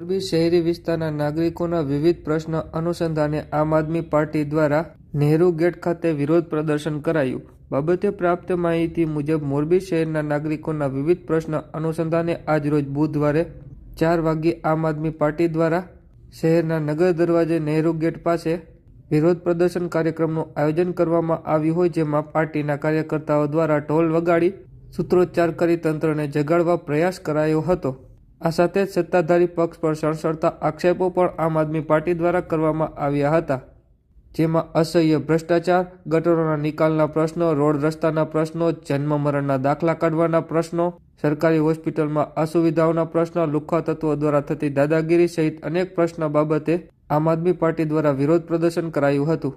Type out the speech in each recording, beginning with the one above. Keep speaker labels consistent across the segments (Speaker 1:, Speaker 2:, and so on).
Speaker 1: મોરબી શહેરી વિસ્તારના નાગરિકોના વિવિધ પ્રશ્ન અનુસંધાને આમ આદમી પાર્ટી દ્વારા નહેરુ ગેટ ખાતે વિરોધ પ્રદર્શન કરાયું. બાબતે પ્રાપ્ત માહિતી મુજબ, મોરબી શહેરના નાગરિકોના વિવિધ પ્રશ્ન અનુસંધાને આજરોજ બુધવારે ચાર વાગ્યે આમ આદમી પાર્ટી દ્વારા શહેરના નગર દરવાજે નહેરુ ગેટ પાસે વિરોધ પ્રદર્શન કાર્યક્રમનું આયોજન કરવામાં આવ્યું હોય, જેમાં પાર્ટીના કાર્યકર્તાઓ દ્વારા ઢોલ વગાડી સૂત્રોચ્ચાર કરી તંત્રને જગાડવા પ્રયાસ કરાયો હતો. આ સાથે જ સત્તાધારી પક્ષ પર સણસણતા આક્ષેપો પણ આમ આદમી પાર્ટી દ્વારા કરવામાં આવ્યા હતા, જેમાં અસહ્ય ભ્રષ્ટાચાર, ગટરોના નિકાલના પ્રશ્નો, રોડ રસ્તાના પ્રશ્નો, જન્મ મરણના દાખલા કાઢવાના પ્રશ્નો, સરકારી હોસ્પિટલમાં અસુવિધાઓના પ્રશ્નો, લુખ્ખા તત્વો દ્વારા થતી દાદાગીરી સહિત અનેક પ્રશ્નો બાબતે આમ આદમી પાર્ટી દ્વારા વિરોધ પ્રદર્શન કરાયું હતું.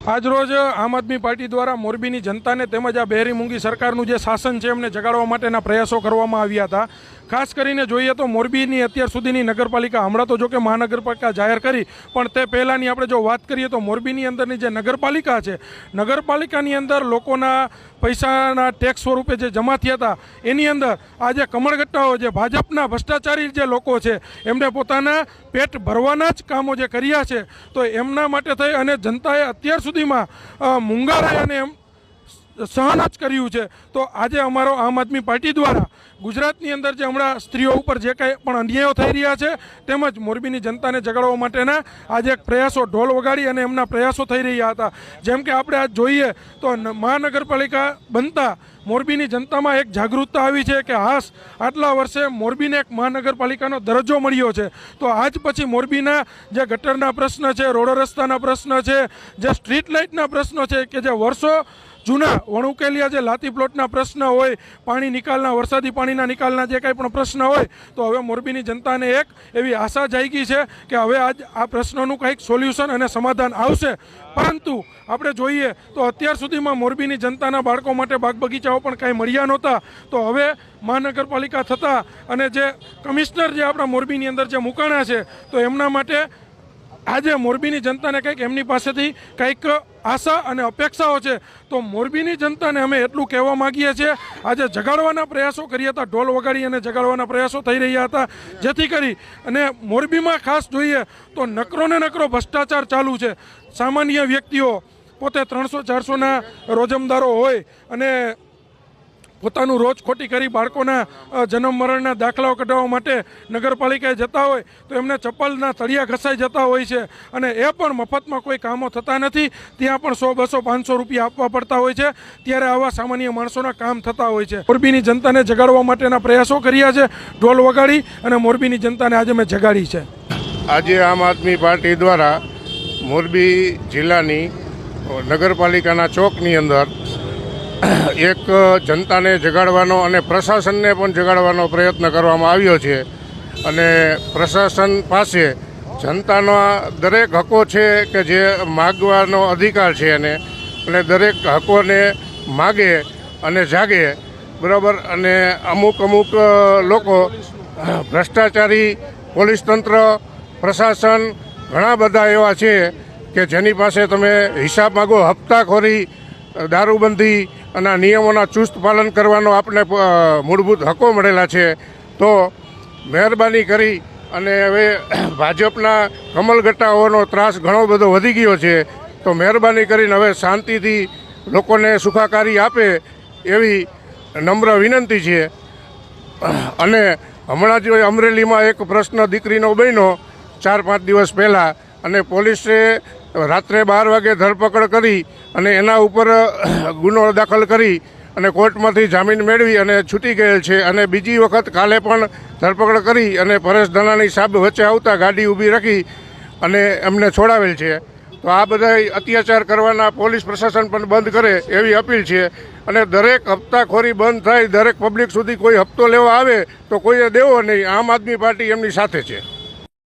Speaker 2: આજરોજ આમ આદમી પાર્ટી દ્વારા મોરબીની જનતાને તેમજ આ બહેરી મૂંગી સરકારનું જે શાસન છે એમને જગાડવા માટેના પ્રયાસો કરવામાં આવ્યા હતા. ખાસ કરીને જોઈએ તો મોરબીની અત્યાર સુધીની નગરપાલિકા હમણાં તો જો કે મહાનગરપાલિકા જાહેર કરી, પણ તે પહેલાંની આપણે જો વાત કરીએ તો મોરબીની અંદરની જે નગરપાલિકા છે, નગરપાલિકાની અંદર લોકોના પૈસાના ટેક્સ સ્વરૂપે જે જમા થયા હતા એની અંદર આ જે કમળગટ્ટાઓ જે ભાજપના ભ્રષ્ટાચારી જે લોકો છે એમને પોતાના પેટ ભરવાના જ કામો જે કર્યા છે તો એમના માટે થઈ અને જનતાએ અત્યાર સુધીમાં અ, અને એમ સહન જ કર્યું છે. તો આજે અમારો આમ આદમી પાર્ટી દ્વારા ગુજરાતની અંદર જે હમણાં સ્ત્રીઓ ઉપર જે કાંઈ પણ અન્યાયો થઈ રહ્યા છે, તેમજ મોરબીની જનતાને જગાડવા માટેના આજે એક પ્રયાસો ઢોલ વગાડી અને એમના પ્રયાસો થઈ રહ્યા હતા. જેમ કે આપણે આજ જોઈએ તો મહાનગરપાલિકા બનતા મોરબીની જનતામાં એક જાગૃતતા આવી છે કે હાસ, આટલા વર્ષે મોરબીને એક મહાનગરપાલિકાનો દરજ્જો મળ્યો છે. તો આજ પછી મોરબીના જે ગટરના પ્રશ્ન છે, રોડ રસ્તાના પ્રશ્ન છે, જે સ્ટ્રીટ લાઇટના પ્રશ્નો છે, કે જે વર્ષો જૂના વણુકેલિયા જે લાતી પ્લોટના પ્રશ્ન હોય, પાણી નિકાલના, વરસાદી પાણીના નિકાલના જે કાંઈ પણ પ્રશ્ન હોય, તો હવે મોરબીની જનતાને એક એવી આશા જાગી છે કે હવે આજ આ પ્રશ્નોનું કંઈક સોલ્યુશન અને સમાધાન આવશે. પરંતુ આપણે જોઈએ તો અત્યાર સુધીમાં મોરબીની જનતાના બાળકો માટે બાગ બગીચાઓ પણ કાંઈ મળ્યા નહોતા. તો હવે મહાનગરપાલિકા થતાં અને જે કમિશનર જે આપણા મોરબીની અંદર જે મુકાણા છે, તો એમના માટે આજે મોરબીની જનતાને કંઈક એમની પાસેથી કંઈક આશા અને અપેક્ષાઓ છે. તો મોરબીની જનતાને અમે એટલું કહેવા માગીએ છીએ, આજે જગાડવાના પ્રયાસો કર્યા હતા, ઢોલ વગાડી અને જગાડવાના પ્રયાસો થઈ રહ્યા હતા. જેથી કરી અને મોરબીમાં ખાસ જોઈએ તો નકરો ને નકરો ભ્રષ્ટાચાર ચાલુ છે. સામાન્ય વ્યક્તિઓ પોતે ત્રણસો ચારસોના રોજમદારો હોય અને પોતાનું રોજ ખોટી કરી બાળકોના જન્મ મરણના દાખલાઓ કઢાવવા માટે નગરપાલિકાએ જતા હોય, તો એમને ચપ્પલના તળિયા ઘસાઈ જતા હોય છે. અને એ પણ મફતમાં કોઈ કામો થતા નથી. ત્યાં પણ સો, બસો, પાંચસો રૂપિયા આપવા પડતા હોય છે. ત્યારે આવા સામાન્ય માણસોના કામ થતા હોય છે. મોરબીની જનતાને જગાડવા માટેના પ્રયાસો કર્યા છે. ઢોલ વગાડી અને મોરબીની જનતાને આજે મેં જગાડી છે.
Speaker 3: આજે આમ આદમી પાર્ટી દ્વારા મોરબી જિલ્લાની નગરપાલિકાના ચોકની અંદર એક જનતાને જગાડવાનો અને પ્રશાસનને પણ જગાડવાનો પ્રયત્ન કરવામાં આવ્યો છે. અને પ્રશાસન પાસે જનતાના દરેક હકો છે કે જે માગવાનો અધિકાર છે એને. અને દરેક હકોને માગે અને જાગે. બરાબર? અને અમુક અમુક લોકો ભ્રષ્ટાચારી, પોલીસ તંત્ર, પ્રશાસન, ઘણા બધા એવા છે કે જેની પાસે તમે હિસાબ માગો, હપ્તાખોરી દારૂબંધી અને આ નિયમોના ચુસ્ત પાલન કરવાનો આપણે મૂળભૂત હકો મળેલા છે. તો મહેરબાની કરી અને હવે ભાજપના કમલગટ્ટાઓનો ત્રાસ ઘણો બધો વધી ગયો છે. તો મહેરબાની કરીને હવે શાંતિથી લોકોને સુખાકારી આપે એવી નમ્ર વિનંતી છે. અને હમણાં જ અમરેલીમાં એક પ્રશ્ન દીકરીનો બન્યો, ચાર પાંચ દિવસ પહેલાં. અને પોલીસે રાત્રે બાર વાગે ધરપકડ કરી અને એના ઉપર ગુનો દાખલ કરી અને કોર્ટમાંથી જામીન મેળવી અને છૂટી ગયેલ છે. અને બીજી વખત કાલે પણ ધરપકડ કરી અને પરેશ ધનાની સાબ વચ્ચે આવતા ગાડી ઊભી રાખી અને એમને છોડાવેલ છે. તો આ બધા અત્યાચાર કરવાના પોલીસ પ્રશાસન પણ બંધ કરે એવી અપીલ છે. અને દરેક હપ્તાખોરી બંધ થાય, દરેક પબ્લિક સુધી કોઈ હપ્તો લેવા આવે તો કોઈએ દેવો નહીં. આમ આદમી પાર્ટી એમની સાથે છે.